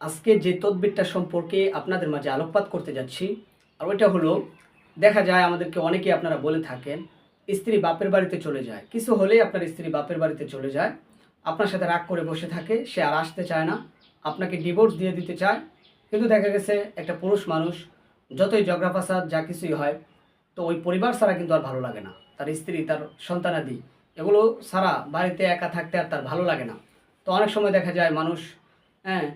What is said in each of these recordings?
আজকে যে তদবিরটা সম্পর্কে আপনাদের মাঝে আলোকপাত করতে যাচ্ছি, আর ওইটা হলো, দেখা যায় আমাদেরকে অনেকেই আপনারা বলে থাকেন, স্ত্রী বাপের বাড়িতে চলে যায়। কিছু হলেই আপনার স্ত্রী বাপের বাড়িতে চলে যায়। আপনার সাথে রাগ করে বসে থাকে, সে আর আসতে চায় না। আপনাকে ডিভোর্স দিয়ে দিতে চায়। কিন্তু দেখা গেছে, একটা পুরুষ মানুষ, যতই ঝগড়া ফাসাদ, যা কিছুই হয়, তো ওই পরিবার ছাড়া কিন্তু আর ভালো লাগে না। তার স্ত্রী, তার সন্তানাদি, এগুলো ছাড়া বাড়িতে একা থাকতে আর তার ভালো লাগে না। তো অনেক সময় দেখা যায় মানুষ হ্যাঁ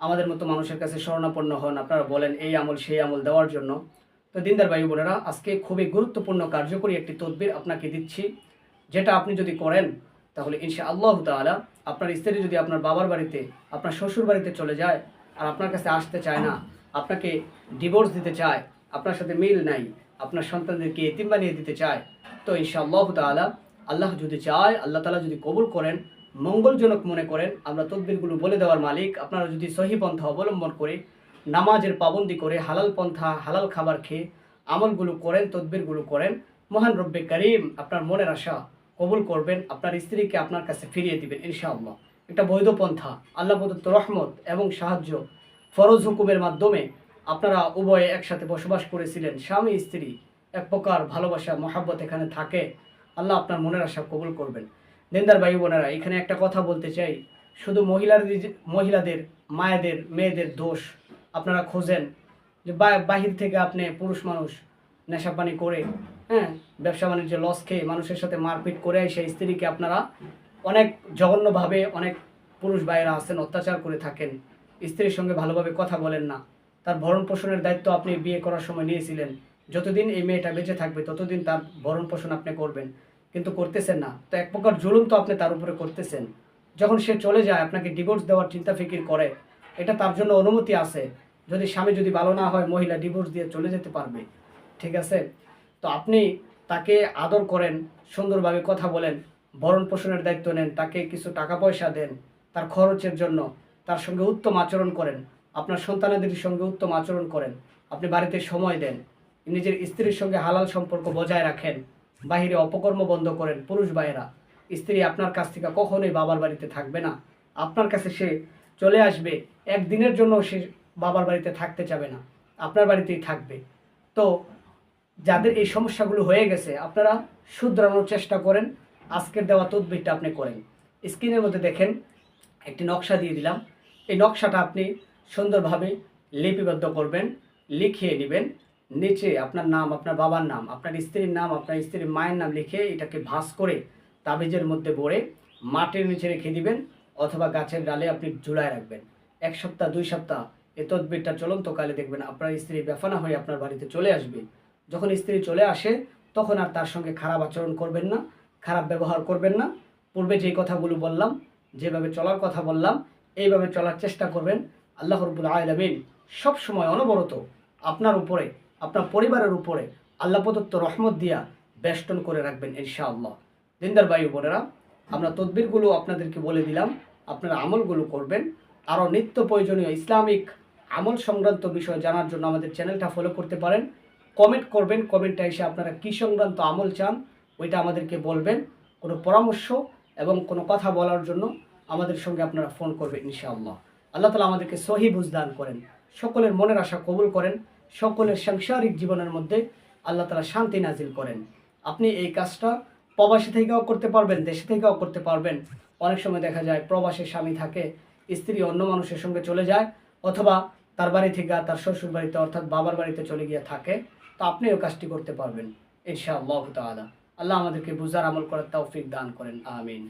আমাদের মতো মানুষের কাছে শরণাপন্ন হন। আপনারা বলেন, এই আমল সেই আমল দেওয়ার জন্য। তো দিনদার ভাই বোনেরা, আজকে খুবই গুরুত্বপূর্ণ কার্যকরী একটি তদবির আপনাকে দিচ্ছি। যেটা আপনি যদি করেন, তাহলে ইনশা আল্লাহ তাআলা আপনার স্ত্রী যদি আপনার বাবার বাড়িতে, আপনার শ্বশুর বাড়িতে চলে যায় আর আপনার কাছে আসতে চায় না, আপনাকে ডিভোর্স দিতে চায়, আপনার সাথে মিল নাই, আপনার সন্তানদেরকে এতিম বানিয়ে দিতে চায়, তো ইনশা আল্লাহ তাআলা আল্লাহ যদি চায়, আল্লাহ তাআলা যদি কবুল করেন মঙ্গলজনক মনে করেন, আমরা তদবিরগুলো বলে দেওয়ার মালিক। আপনারা যদি সহি পন্থা অবলম্বন করে, নামাজের পাবন্দি করে, হালাল পন্থা, হালাল খাবার খেয়ে আমলগুলো করেন তদবিরগুলো করেন, মহান রব্বে করিম আপনার মনের আশা কবুল করবেন, আপনার স্ত্রীকে আপনার কাছে ফিরিয়ে দিবেন, ইনশাআল্লাহ। একটা বৈধ পন্থা, আল্লাহ প্রদত্ত রহমত এবং সাহায্য ফরজ হুকুমের মাধ্যমে আপনারা উভয়ে একসাথে বসবাস করেছিলেন। স্বামী, স্ত্রী, এক প্রকার ভালোবাসা, মহাব্বত এখানে থাকে। আল্লাহ আপনার মনের আশা কবুল করবেন। দিনদার ভাই বোনেরা, এখানে একটা কথা বলতে চাই। শুধু মহিলার মহিলাদের, মায়েদের, মেয়েদের দোষ আপনারা খোঁজেন যে বাহির থেকে আপনি পুরুষ মানুষ নেশাপানি করে হ্যাঁ ব্যবসা বাণিজ্য লস খেয়ে মানুষের সাথে মারপিট করে সেই স্ত্রীকে আপনারা অনেক জঘন্যভাবে অনেক পুরুষ ভাইয়েরা আছেন, অত্যাচার করে থাকেন। স্ত্রীর সঙ্গে ভালোভাবে কথা বলেন না। তার ভরণ পোষণের দায়িত্ব আপনি বিয়ে করার সময় নিয়েছিলেন। যতদিন এই মেয়েটা বেঁচে থাকবে, ততদিন তার ভরণ পোষণ আপনি করবেন। কিন্তু করতেছেন না। তো এক প্রকার জুলুম তো আপনি তার উপরে করতেছেন। যখন সে চলে যায়, আপনাকে ডিভোর্স দেওয়ার চিন্তা ফিকির করে, এটা তার জন্য অনুমতি আছে। যদি স্বামী যদি ভালো না হয়, মহিলা ডিভোর্স দিয়ে চলে যেতে পারবে। ঠিক আছে? তো আপনি তাকে আদর করেন, সুন্দরভাবে কথা বলেন ভরণ পোষণের দায়িত্ব নেন, তাকে কিছু টাকা পয়সা দেন, তার খরচের জন্য, তার সঙ্গে উত্তম আচরণ করেন, আপনার সন্তানাদের সঙ্গে উত্তম আচরণ করেন, আপনি বাড়িতে সময় দেন, নিজের স্ত্রীর সঙ্গে হালাল সম্পর্ক বজায় রাখেন বাহিরে অপকর্ম বন্ধ করেন পুরুষ ভাইয়েরা। স্ত্রী আপনার কাছ থেকে কখনোই বাবার বাড়িতে থাকবে না। আপনার কাছে সে চলে আসবে, একদিনের জন্য সে বাবার বাড়িতে থাকতে চাবে না। আপনার বাড়িতেই থাকবে। তো যাদের এই সমস্যাগুলো হয়ে গেছে, আপনারা শুধরানোর চেষ্টা করেন। আজকের দেওয়া তদবিরটা আপনি করেন। স্ক্রিনের মধ্যে দেখেন, একটি নকশা দিয়ে দিলাম। এই নকশাটা আপনি সুন্দরভাবে লিপিবদ্ধ করবেন, লিখিয়ে নেবেন। নিচে আপনার নাম, আপনার বাবার নাম, আপনার স্ত্রীর নাম, আপনার স্ত্রীর মায়ের নাম লিখে এটাকে ভাঁজ করে তাবিজের মধ্যে ভরে মাটির নিচে রেখে দিবেন অথবা গাছের ডালে আপনি ঝুলায় রাখবেন। এক সপ্তাহ, দুই সপ্তাহ এ তদবিরটা চলন্তকালে দেখবেন আপনার স্ত্রী বেফানা হয়ে আপনার বাড়িতে চলে আসবে। যখন স্ত্রী চলে আসে তখন আর তার সঙ্গে খারাপ আচরণ করবেন না, খারাপ ব্যবহার করবেন না। পূর্বে যে কথাগুলো বললাম, যেভাবে চলার কথা বললাম, এইভাবে চলার চেষ্টা করবেন। আল্লাহ রবুল আলমিন সব সময় অনবরত আপনার উপরে আপনার পরিবারের উপরে আল্লাহ প্রদত্ত রহমত দিয়া বেষ্টন করে রাখবেন ইনশাআল্লাহ। দিনদার বায়ু বোনেরা, আমরা তদবিরগুলো আপনাদেরকে বলে দিলাম, আপনারা আমলগুলো করবেন। আরও নিত্য প্রয়োজনীয় ইসলামিক আমল সংক্রান্ত বিষয় জানার জন্য আমাদের চ্যানেলটা ফলো করতে পারেন। কমেন্ট করবেন কমেন্টটা এসে আপনারা কী সংক্রান্ত আমল চান, ওইটা আমাদেরকে বলবেন। কোনো পরামর্শ এবং কোনো কথা বলার জন্য আমাদের সঙ্গে আপনারা ফোন করবেন ইনশাআল্লাহ। আল্লাহ তালা আমাদেরকে সহি বুঝদান করেন, সকলের মনের আশা কবুল করেন। সকলের সাংসারিক জীবনের মধ্যে আল্লাহ তালা শান্তি নাজিল করেন। আপনি এই কাজটা প্রবাসী থেকেও করতে পারবেন, দেশে থেকেও করতে পারবেন। অনেক সময় দেখা যায় প্রবাসী স্বামী থাকে, স্ত্রী অন্য মানুষের সঙ্গে চলে যায় অথবা তার বাড়ি থেকে তার শ্বশুর বাড়িতে অর্থাৎ বাবার বাড়িতে চলে গিয়ে থাকে, তো আপনিও কাজটি করতে পারবেন, ইনশাআল্লাহ তাআলা। আল্লাহ আমাদেরকে বুঝার আমল করার তৌফিক দান করেন, আমিন।